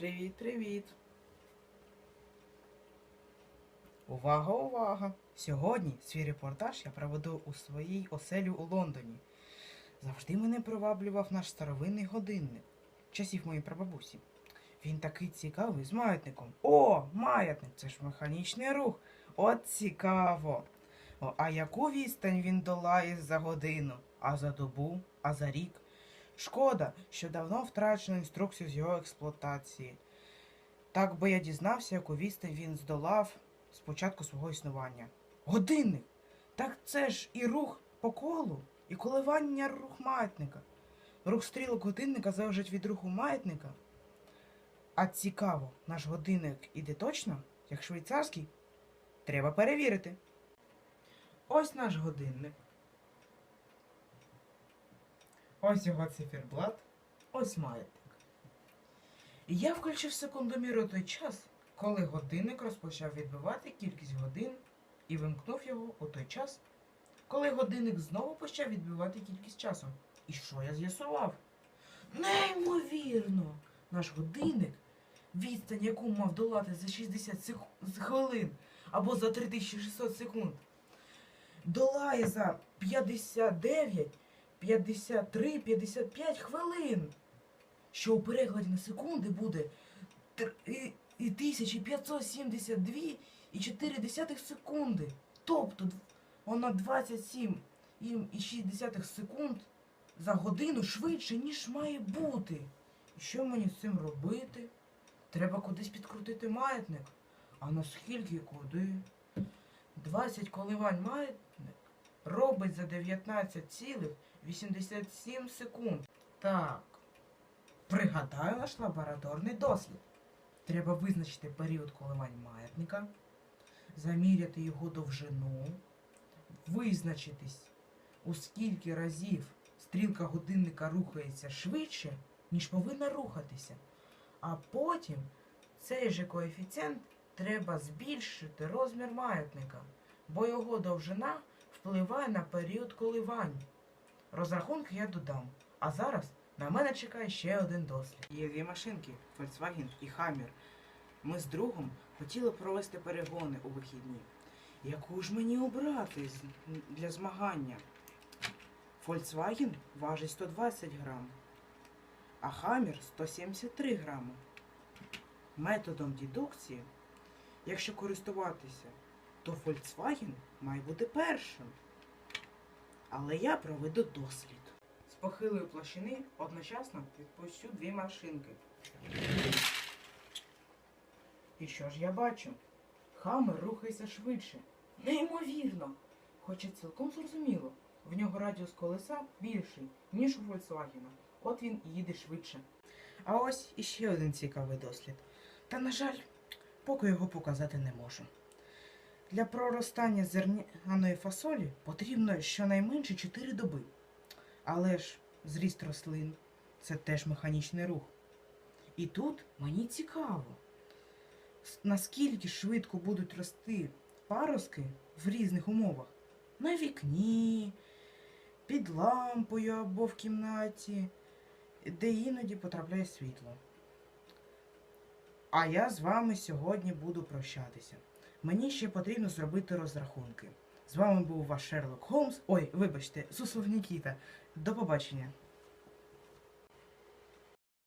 Привіт, привіт. Увага, увага! Сьогодні свій репортаж я проведу у своїй оселі у Лондоні. Завжди мене приваблював наш старовинний годинник часів моєї прабабусі. Він такий цікавий з маятником. О, маятник! Це ж механічний рух. От цікаво. О, а яку відстань він долає за годину, а за добу, а за рік? Шкода, що давно втрачено інструкцію з його експлуатації. Так би я дізнався, яку відстань він здолав з початку свого існування. Годинник! Так це ж і рух по колу, і коливання рух маятника. Рух стрілок годинника залежить від руху маятника. А цікаво, наш годинник іде точно, як швейцарський? Треба перевірити. Ось наш годинник. Ось його циферблат, ось маятник. Я включив секундомір у той час, коли годинник розпочав відбивати кількість годин і вимкнув його у той час, коли годинник знову почав відбивати кількість часу. І що я з'ясував? Неймовірно! Наш годинник, відстань, яку мав долати за 60 сек... з хвилин або за 3600 секунд, долає за 59, 53, 55 хвилин. Що у перекладі на секунди буде тр- і- і 1572 і 4 секунди. Тобто вона 27 і і 6 секунд за годину швидше, ніж має бути. І що мені з цим робити? Треба кудись підкрутити маятник. А наскільки куди? 20 коливань маятник робить за 19,87 секунд. Так. Пригадаю наш лабораторний дослід. Треба визначити період коливань маятника, заміряти його довжину, визначитись, у скільки разів стрілка годинника рухається швидше, ніж повинна рухатися. А потім цей же коефіцієнт треба збільшити розмір маятника, бо його довжина впливає на період коливань. Розрахунки я додам. А зараз на мене чекає ще один дослід. Є дві машинки Volkswagen і Hammer. Ми з другом хотіли провести перегони у вихідні. Яку ж мені обрати для змагання? Volkswagen важить 120 грам, а Hammer 173 грами. Методом дедукції, якщо користуватися, то Volkswagen має бути першим. Але я проведу дослід. З похилої площини одночасно відпущу дві машинки. І що ж я бачу? Хаммер рухається швидше. Неймовірно! Хоча цілком зрозуміло, в нього радіус колеса більший, ніж у Volkswagen. От він і їде швидше. А ось іще один цікавий дослід. Та, на жаль, поки його показати не можу. Для проростання зерняної фасолі потрібно щонайменше 4 доби. Але ж зріст рослин це теж механічний рух. І тут мені цікаво, наскільки швидко будуть рости паростки в різних умовах. На вікні, під лампою або в кімнаті, де іноді потрапляє світло. А я з вами сьогодні буду прощатися. Мені ще потрібно зробити розрахунки. З вами був ваш Шерлок Холмс. Ой, вибачте, Суслов Нікіта. До побачення.